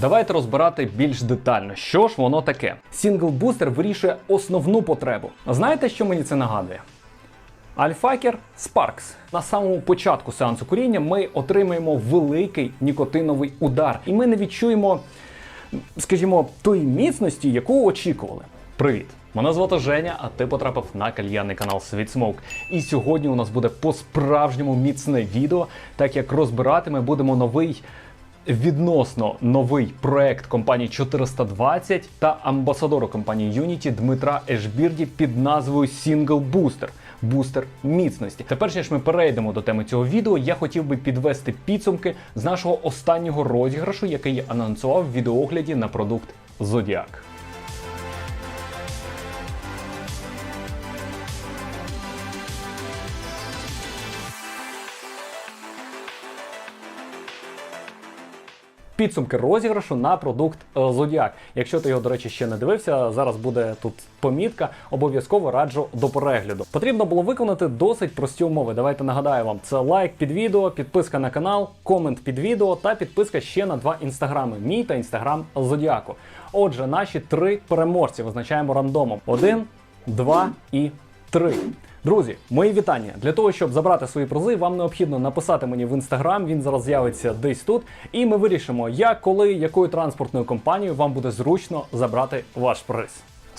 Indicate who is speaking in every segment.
Speaker 1: Давайте розбирати більш детально, що ж воно таке. Сінгл-бустер вирішує основну потребу. Знаєте, що мені це нагадує? Альфакер Sparks. На самому початку сеансу куріння ми отримаємо великий нікотиновий удар, і ми не відчуємо, скажімо, тої міцності, яку очікували. Привіт! Мене звати Женя, а ти потрапив на кальянний канал Світ Smoke. І сьогодні у нас буде по-справжньому міцне відео, так як розбирати ми будемо новий відносно новий проект компанії 420 та амбасадору компанії Unity Дмитра Ешбірді під назвою Single Booster. Бустер міцності. Тепер ніж ми перейдемо до теми цього відео, я хотів би підвести підсумки з нашого останнього розіграшу, який я анонсував в відеоогляді на продукт Зодіак. Підсумки розіграшу на продукт е, Зодіак. Якщо ти його, до речі, ще не дивився, зараз буде тут помітка. Обов'язково раджу до перегляду. Потрібно було виконати досить прості умови. Давайте нагадаю вам: це лайк під відео, підписка на канал, комент під відео та підписка ще на два інстаграми: мій та інстаграм Зодіаку. Отже, наші три переможці визначаємо рандомом: один, два і три. Друзі, мої вітання. Для того, щоб забрати свої призи, вам необхідно написати мені в інстаграм. Він зараз з'явиться десь тут. І ми вирішимо, як, коли, якою транспортною компанією вам буде зручно забрати ваш приз.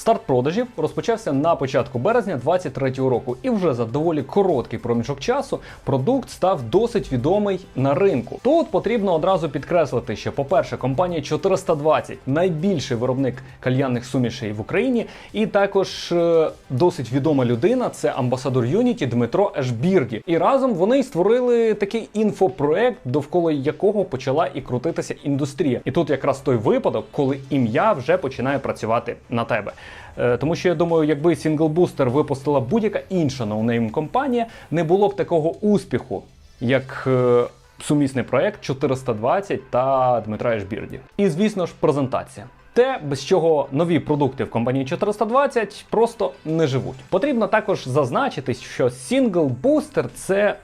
Speaker 1: Старт продажів розпочався на початку березня 2023 року, і вже за доволі короткий проміжок часу продукт став досить відомий на ринку. Тут потрібно одразу підкреслити, що, по-перше, компанія 420 найбільший виробник кальянних сумішей в Україні, і також е, досить відома людина це амбасадор Unity Дмитро Ешбірді. І разом вони створили такий інфопроект, довкола якого почала і крутитися індустрія. І тут якраз той випадок, коли ім'я вже починає працювати на тебе. Е, Тому що я думаю, якби сінглбустер випустила будь-яка інша ноунейм компанія, не було б такого успіху, як е, сумісний проект 420 та Дмитра Ешбірді. І звісно ж, презентація. Те, без чого нові продукти в компанії 420 просто не живуть. Потрібно також зазначити, що Single Booster – це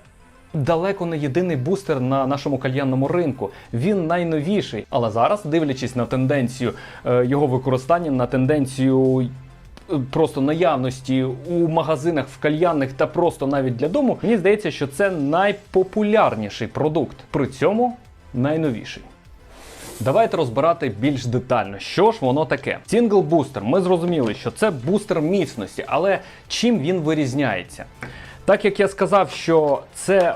Speaker 1: далеко не єдиний бустер на нашому кальянному ринку. Він найновіший. Але зараз, дивлячись на тенденцію е, його використання, на тенденцію. е, Просто наявності у магазинах, в кальянних та просто навіть для дому, мені здається, що це найпопулярніший продукт, при цьому найновіший. Давайте розбирати більш детально, що ж воно таке. Сінгл бустер. Ми зрозуміли, що це бустер міцності, але чим він вирізняється? Так як я сказав, що це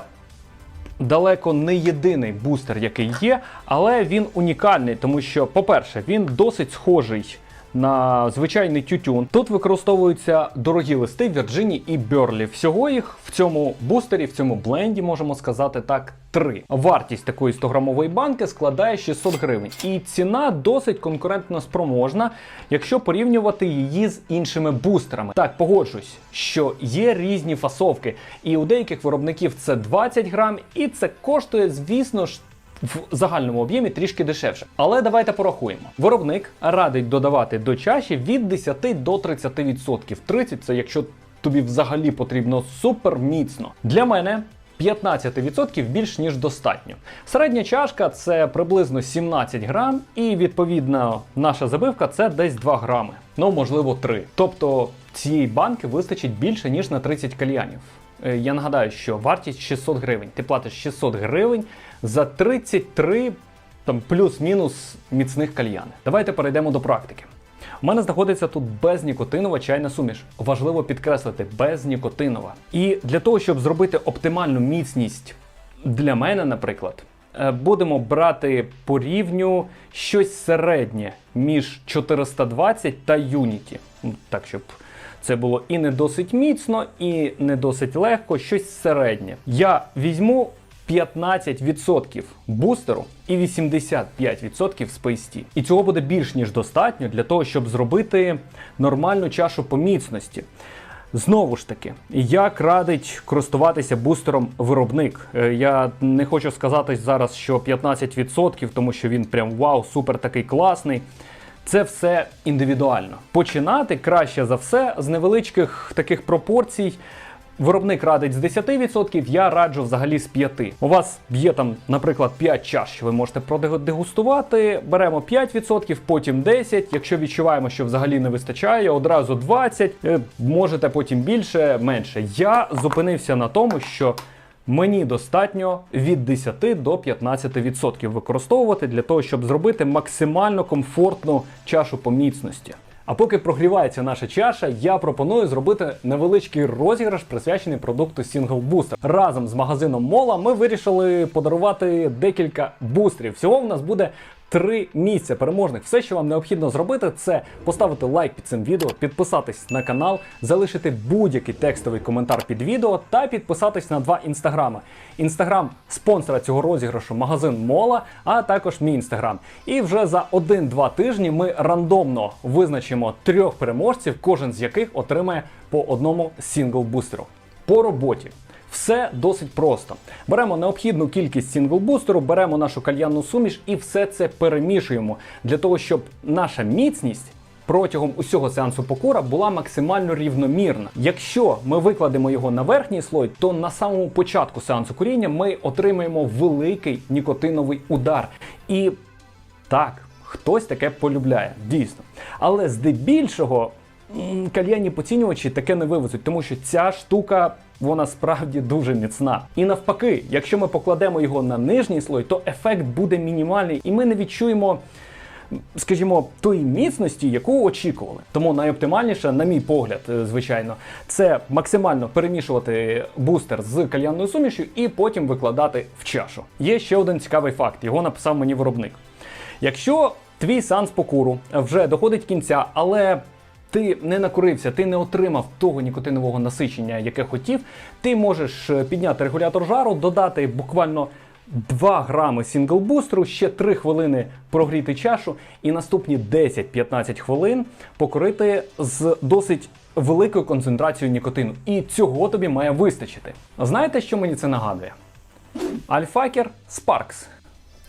Speaker 1: далеко не єдиний бустер, який є, але він унікальний, тому що, по-перше, він досить схожий. На звичайний тютюн тут використовуються дорогі листи Вірджині і Берлі. Всього їх в цьому бустері, в цьому бленді, можемо сказати так, три. Вартість такої 100-грамової банки складає 600 гривень, і ціна досить конкурентно спроможна, якщо порівнювати її з іншими бустерами. Так, погоджусь, що є різні фасовки, і у деяких виробників це 20 грам, і це коштує, звісно ж. В загальному об'ємі трішки дешевше. Але давайте порахуємо. Виробник радить додавати до чаші від 10 до 30%. 30 це якщо тобі взагалі потрібно супер міцно. Для мене 15% більш ніж достатньо. Середня чашка це приблизно 17 грам, і відповідно наша забивка це десь 2 грами, ну можливо 3. Тобто цієї банки вистачить більше ніж на 30 кальянів. Е, Я нагадаю, що вартість 600 гривень. Ти платиш 600 гривень за 33 там плюс-мінус міцних кальяни. Давайте перейдемо до практики. У мене знаходиться тут безнікотинова чайна суміш. Важливо підкреслити безнікотинова. І для того, щоб зробити оптимальну міцність для мене, наприклад, е, будемо брати по рівню щось середнє між 420 та Unity. Так, щоб це було і не досить міцно, і не досить легко, щось середнє. Я візьму 15% бустеру і 85% Space. І цього буде більш ніж достатньо для того, щоб зробити нормальну чашу по міцності. Знову ж таки, як радить користуватися бустером виробник. Е, Я не хочу сказати зараз, що 15%, тому що він прям вау, супер такий класний. Це все індивідуально. Починати краще за все з невеличких таких пропорцій Виробник радить з 10%, я раджу взагалі з 5%. У вас є там, наприклад, 5 чаш, що ви можете продегустувати. Беремо 5%, потім 10%. Якщо відчуваємо, що взагалі не вистачає, одразу 20%. Е, Можете потім більше, менше. Я зупинився на тому, що Мені достатньо від 10 до 15% використовувати для того, щоб зробити максимально комфортну чашу по міцності. А поки прогрівається наша чаша, я пропоную зробити невеличкий розіграш, присвячений продукту Single Booster. Разом з магазином Мола ми вирішили подарувати декілька бустерів. Всього в нас буде три місця переможних. Все, що вам необхідно зробити, це поставити лайк під цим відео, підписатись на канал, залишити будь-який текстовий коментар під відео та підписатись на два інстаграми. Інстаграм спонсора цього розіграшу магазин Мола, а також мій інстаграм. І вже за 1-2 тижні ми рандомно визначимо трьох переможців, кожен з яких отримає по одному сінгл-бустеру. По роботі. Все досить просто. Беремо необхідну кількість сінгл-бустеру, беремо нашу кальянну суміш і все це перемішуємо для того, щоб наша міцність. Протягом усього сеансу покура була максимально рівномірна. Якщо ми викладемо його на верхній слой, то на самому початку сеансу куріння ми отримаємо великий нікотиновий удар. І так, хтось таке полюбляє, дійсно. Але здебільшого кальянні поцінювачі таке не вивезуть, тому що ця штука вона справді дуже міцна. І навпаки, якщо ми покладемо його на нижній слой, то ефект буде мінімальний, і ми не відчуємо. Скажімо, тої міцності, яку очікували. Тому найоптимальніше, на мій погляд, е, звичайно, це максимально перемішувати бустер з кальянною сумішю і потім викладати в чашу. Є ще один цікавий факт, його написав мені виробник. Якщо твій сеанс покуру вже доходить кінця, але ти не накурився, ти не отримав того нікотинового насичення, яке хотів, ти можеш е, підняти регулятор жару, додати буквально 2 грами сінглбустеру, ще 3 хвилини прогріти чашу і наступні 10-15 хвилин покорити з досить великою концентрацією нікотину. І цього тобі має вистачити. Знаєте, що мені це нагадує? Альфакер Sparks.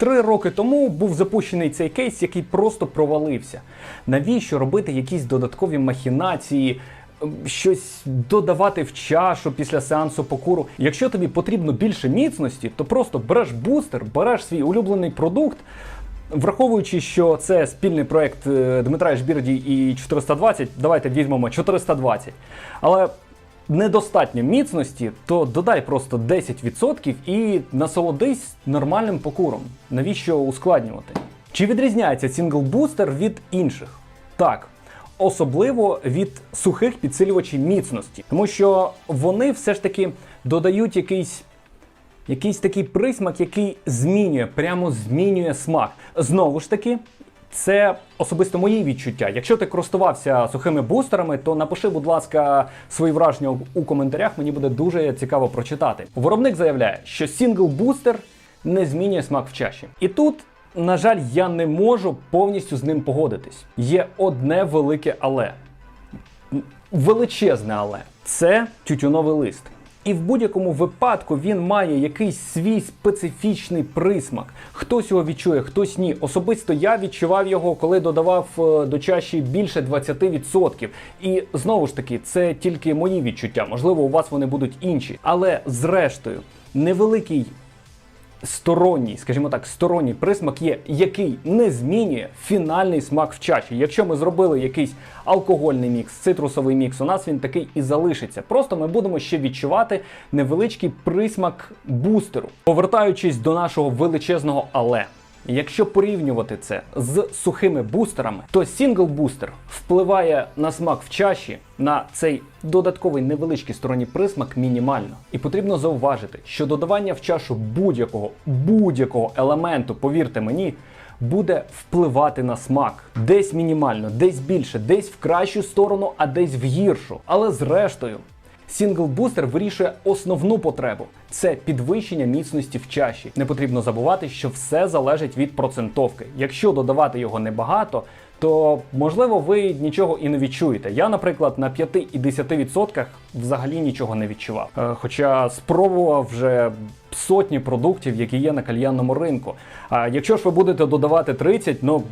Speaker 1: Три роки тому був запущений цей кейс, який просто провалився. Навіщо робити якісь додаткові махінації, ем, щось додавати в чашу після сеансу покуру? Якщо тобі потрібно більше міцності, то просто береш бустер, береш свій улюблений продукт. Враховуючи, що це спільний проект е, Дмитра Жбірді і 420, давайте візьмемо 420. Але недостатньо міцності, то додай просто 10% і насолодись нормальним покуром. Навіщо ускладнювати? Чи відрізняється сінгл-бустер від інших? Так. Особливо від сухих підсилювачів міцності, тому що вони все ж таки додають якийсь якийсь такий присмак, який змінює, прямо змінює смак. Знову ж таки, це особисто мої відчуття. Якщо ти користувався сухими бустерами, то напиши, будь ласка, свої враження у коментарях. Мені буде дуже цікаво прочитати. Виробник заявляє, що сінгл-бустер не змінює смак в чаші. І тут. На жаль, я не можу повністю з ним погодитись. Є одне велике але. Величезне але. Це тютюновий лист. І в будь-якому випадку він має якийсь свій специфічний присмак. Хтось його відчує, хтось ні. Особисто я відчував його, коли додавав е, до чаші більше 20%. І знову ж таки, це тільки мої відчуття. Можливо, у вас вони будуть інші. Але зрештою, невеликий сторонній, скажімо так, сторонній присмак є, який не змінює фінальний смак в чаші. Якщо ми зробили якийсь алкогольний мікс, цитрусовий мікс, у нас він такий і залишиться. Просто ми будемо ще відчувати невеличкий присмак бустеру. Повертаючись до нашого величезного але. Якщо порівнювати це з сухими бустерами, то сінгл-бустер впливає на смак в чаші на цей додатковий невеличкий сторонній присмак мінімально. І потрібно зауважити, що додавання в чашу будь-якого будь-якого елементу, повірте мені, буде впливати на смак. Десь мінімально, десь більше, десь в кращу сторону, а десь в гіршу. Але зрештою. Сінгл-бустер вирішує основну потребу це підвищення міцності в чаші. Не потрібно забувати, що все залежить від процентовки. Якщо додавати його небагато, то можливо ви нічого і не відчуєте. Я, наприклад, на 5 і 10% взагалі нічого не відчував. Е, Хоча спробував вже сотні продуктів, які є на кальянному ринку. А якщо ж ви будете додавати 30, ну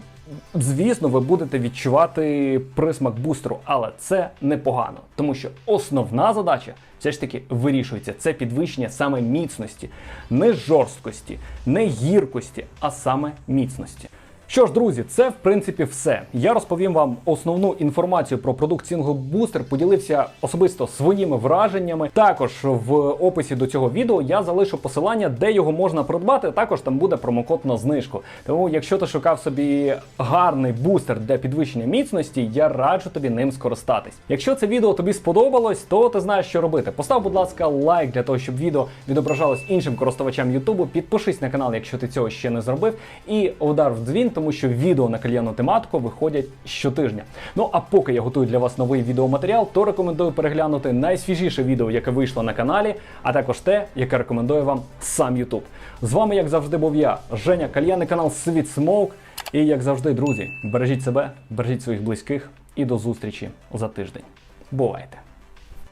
Speaker 1: звісно, ви будете відчувати присмак бустеру, але це непогано, тому що основна задача все ж таки вирішується. Це підвищення саме міцності, не жорсткості, не гіркості, а саме міцності. Що ж, друзі, це в принципі все. Я розповім вам основну інформацію про продукт Single Booster, поділився особисто своїми враженнями. Також в описі до цього відео я залишу посилання, де його можна придбати. Також там буде промокод на знижку. Тому, якщо ти шукав собі гарний бустер для підвищення міцності, я раджу тобі ним скористатись. Якщо це відео тобі сподобалось, то ти знаєш, що робити. Постав, будь ласка, лайк для того, щоб відео відображалось іншим користувачам Ютубу. Підпишись на канал, якщо ти цього ще не зробив, і удар в дзвін, тому що відео на кальянну тематику виходять щотижня. Ну а поки я готую для вас новий відеоматеріал, то рекомендую переглянути найсвіжіше відео, яке вийшло на каналі, а також те, яке рекомендує вам сам Ютуб. З вами, як завжди, був я, Женя, кальянний канал Світ Смоук. І як завжди, друзі, бережіть себе, бережіть своїх близьких і до зустрічі за тиждень. Бувайте!